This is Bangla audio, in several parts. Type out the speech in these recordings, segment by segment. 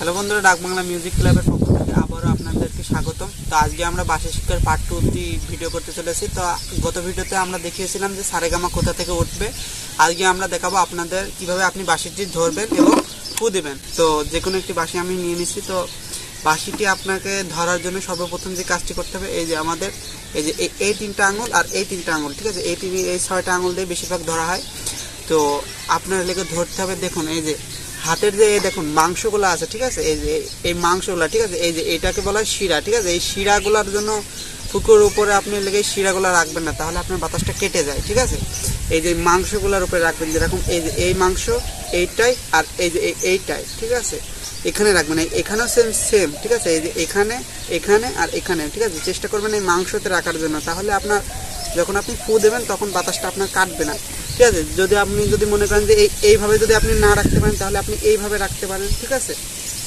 হ্যালো বন্ধুরা, ডাক বাংলা মিউজিক ক্লাবের পক্ষ থেকে আবারও আপনাদেরকে স্বাগতম। তো আজকে আমরা বাসা শিক্ষার পার্ট টু অব্দি ভিডিও করতে চলেছি। তো গত ভিডিওতে আমরা দেখিয়েছিলাম যে সারেগামা কোথা থেকে উঠবে। আজকে আমরা দেখাবো আপনাদের কীভাবে আপনি বাঁশিটি ধরবেন এবং ফু দেবেন। তো যে কোনো একটি বাঁশি আমি নিয়ে নিচ্ছি। তো বাঁশিটি আপনাকে ধরার জন্য সর্বপ্রথম যে কাজটি করতে হবে, এই যে আমাদের, এই যে এই- এই তিনটা আঙুল আর এই তিনটা আঙুল, ঠিক আছে? এই তিন এই ছয়টা আঙুল দিয়ে বেশিরভাগ ধরা হয়। তো আপনার লেগে ধরতে হবে, দেখুন, এই যে হাতের যে দেখুন মাংসগুলো আছে, ঠিক আছে? এই যে, এই মাংসগুলো, ঠিক আছে? এই যে এটাকে বলা হয় শিরা, ঠিক আছে? এই শিরাগুলোর জন্য ফুকুর উপরে আপনি লেগে শিরাগুলো রাখবেন না, তাহলে আপনার বাতাসটা কেটে যায়, ঠিক আছে? এই যে মাংসগুলোর উপরে রাখবেন যেরকম এই যে, এই মাংস, এইটাই আর এই যে, এই- এইটাই, ঠিক আছে? এখানে রাখবেন এখানেও সেম সেম ঠিক আছে? এই যে এখানে এখানে আর এখানে, ঠিক আছে? চেষ্টা করবেন এই মাংসতে রাখার জন্য, তাহলে আপনার, যখন আপনি ফু দেবেন, তখন বাতাসটা আপনার কাটবে না। ঠিক আছে? যদি আপনি যদি মনে করেন যে এই এইভাবে যদি আপনি না রাখতে পারেন, তাহলে আপনি এইভাবে রাখতে পারেন, ঠিক আছে?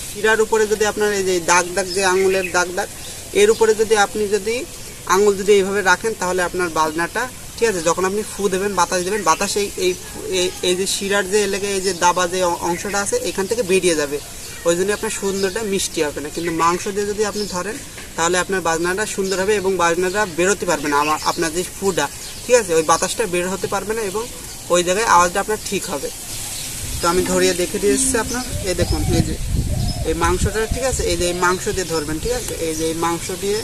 শিরার উপরে যদি আপনার এই যে দাগ দাগ যে আঙুলের দাগ দাগ, এর উপরে যদি আপনি যদি আঙুল যদি এইভাবে রাখেন, তাহলে আপনার বাজনাটা ঠিক আছে? যখন আপনি ফু দেবেন, বাতাস দেবেন, বাতাস এই এই যে শিরার যে এলাকা এই যে দাবা যে অংশটা আছে, এখান থেকে বেরিয়ে যাবে। ওই জন্য আপনার সুন্দরটা মিষ্টি হবে না। কিন্তু মাংস দিয়ে যদি আপনি ধরেন, তাহলে আপনার বাজনাটা সুন্দর হবে এবং বাজনাটা বেরোতে পারবে না আমার আপনার যে ফুটা, ঠিক আছে? ওই বাতাসটা বের হতে পারবে না এবং ওই জায়গায় আওয়াজটা আপনার ঠিক হবে তো আমি ধরিয়ে দেখে দিয়ে এসেছি আপনার এই দেখুন এই যে এই মাংসটা ঠিক আছে এই যে এই মাংস দিয়ে ধরবেন ঠিক আছে এই যে এই মাংস দিয়ে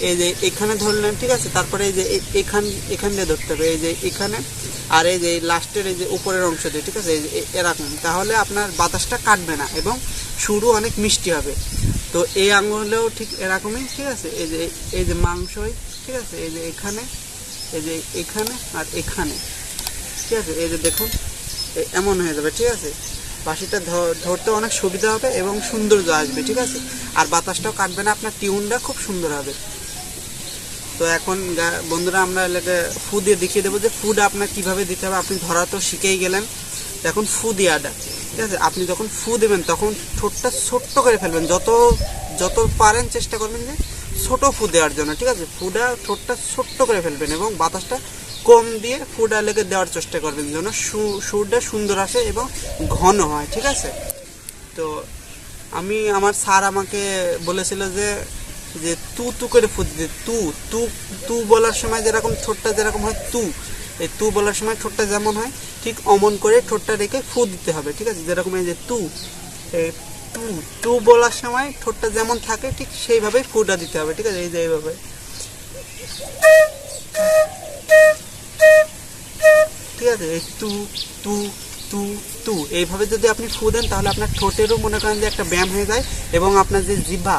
এই যে এখানে ধরলেন ঠিক আছে তারপরে এই যে এখান এখান দিয়ে ধরতে হবে এই যে এখানে আর এই যে লাস্টের এই যে উপরের অংশ দিয়ে ঠিক আছে এই যে এরকম তাহলে আপনার বাতাসটা কাটবে না এবং সুরও অনেক মিষ্টি হবে তো এই আঙুলেও ঠিক এরকমই ঠিক আছে এই যে এই যে মাংসই ঠিক আছে এই যে এখানে এই যে এখানে আর এখানে ঠিক আছে? এই যে দেখুন এমন হয়ে যাবে, ঠিক আছে? বাঁশিটা ধরতে অনেক সুবিধা হবে এবং সৌন্দর্য আসবে, ঠিক আছে? আর বাতাসটাও কাটবে না, আপনার টিউনটা খুব সুন্দর হবে। তো এখন বন্ধুরা, আমরা এলাকা ফু দিয়ে দেখিয়ে দেবো যে ফুড আপনার কীভাবে দিতে হবে। আপনি ধরা তো শিখেই গেলেন। এখন ফু দেওয়াটা ঠিক আছে? আপনি যখন ফু দেবেন, তখন ঠোঁটটা ছোট্ট করে ফেলবেন। যত যত পারেন চেষ্টা করবেন যে ছোটো ফু দেওয়ার জন্য, ঠিক আছে? ফুডা ঠোঁটটা ছোট্ট করে ফেলবেন এবং বাতাসটা কম দিয়ে ফুডা লেগে দেওয়ার চেষ্টা করবেন যেন সুরটা সুন্দর আসে এবং ঘন হয়, ঠিক আছে? তো আমি, আমার স্যার আমাকে বলেছিল যে যে তু তু করে ফুট দিতে তু তু তু বলার সময় যেরকম ঠোঁটটা যেরকম হয়, তু। এই তু বলার সময় ঠোঁটটা যেমন হয়, ঠিক অমন করে ঠোঁটটা রেখে ফু দিতে হবে, ঠিক আছে? যেরকম এই যে তু তু তু বলার সময় ঠোঁটটা যেমন থাকে, ঠিক সেইভাবেই ফুটা দিতে হবে, ঠিক আছে? এই যে এইভাবে। আছে টু টু টু তু। এইভাবে যদি আপনি ফু দেন, তাহলে আপনার ঠোঁটেরও মনে করেন যে একটা ব্যায়াম হয়ে যায় এবং আপনার যে জিব্বা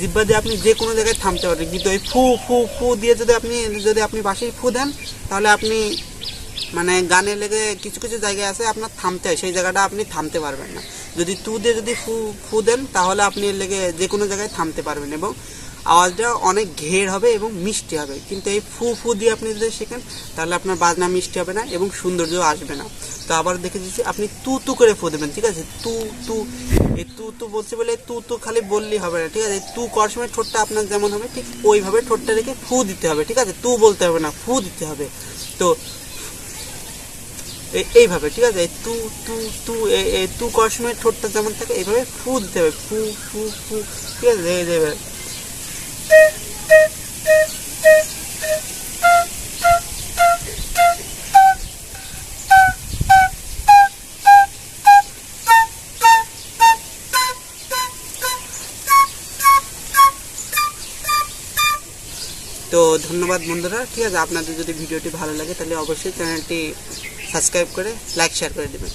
জিব্বা দিয়ে আপনি যে কোনো জায়গায় থামতে পারবেন। কিন্তু এই ফু ফু ফু দিয়ে যদি আপনি যদি আপনি বাসি ফু দেন, তাহলে আপনি মানে গানে লেগে কিছু কিছু জায়গায় আছে আপনার থামতে হয়, সেই জায়গাটা আপনি থামতে পারবেন না। যদি তু দিয়ে যদি ফু ফু দেন, তাহলে আপনি লেগে যে কোনো জায়গায় থামতে পারবেন এবং আওয়াজটা অনেক ঘের হবে এবং মিষ্টি হবে। কিন্তু এই ফু ফু দিয়ে আপনি যদি শেখেন, তাহলে আপনার বাজনা মিষ্টি হবে না এবং সৌন্দর্য আসবে না। তো আবার দেখে দিচ্ছি, আপনি তু তু করে ফু দেবেন, ঠিক আছে? তু তু এই তু তু বলছি বলে তু তু খালি বললেই হবে না, ঠিক আছে? তু করার সময় ঠোঁটটা আপনার যেমন হবে, ঠিক ওইভাবে ঠোঁটটা রেখে ফু দিতে হবে, ঠিক আছে? তু বলতে হবে না ফু দিতে হবে। তো এইভাবে, ঠিক আছে? তু তু তু তু করার সময় ঠোঁটটা যেমন থাকে, এইভাবে ফু দিতে হবে। ফু ফু ফু, ঠিক আছে। তো ধন্যবাদ বন্ধুরা, ঠিক আছে? আপনাদের যদি ভিডিওটি ভালো লাগে, তাহলে অবশ্যই চ্যানেলটি সাবস্ক্রাইব করে লাইক শেয়ার করে দেবেন।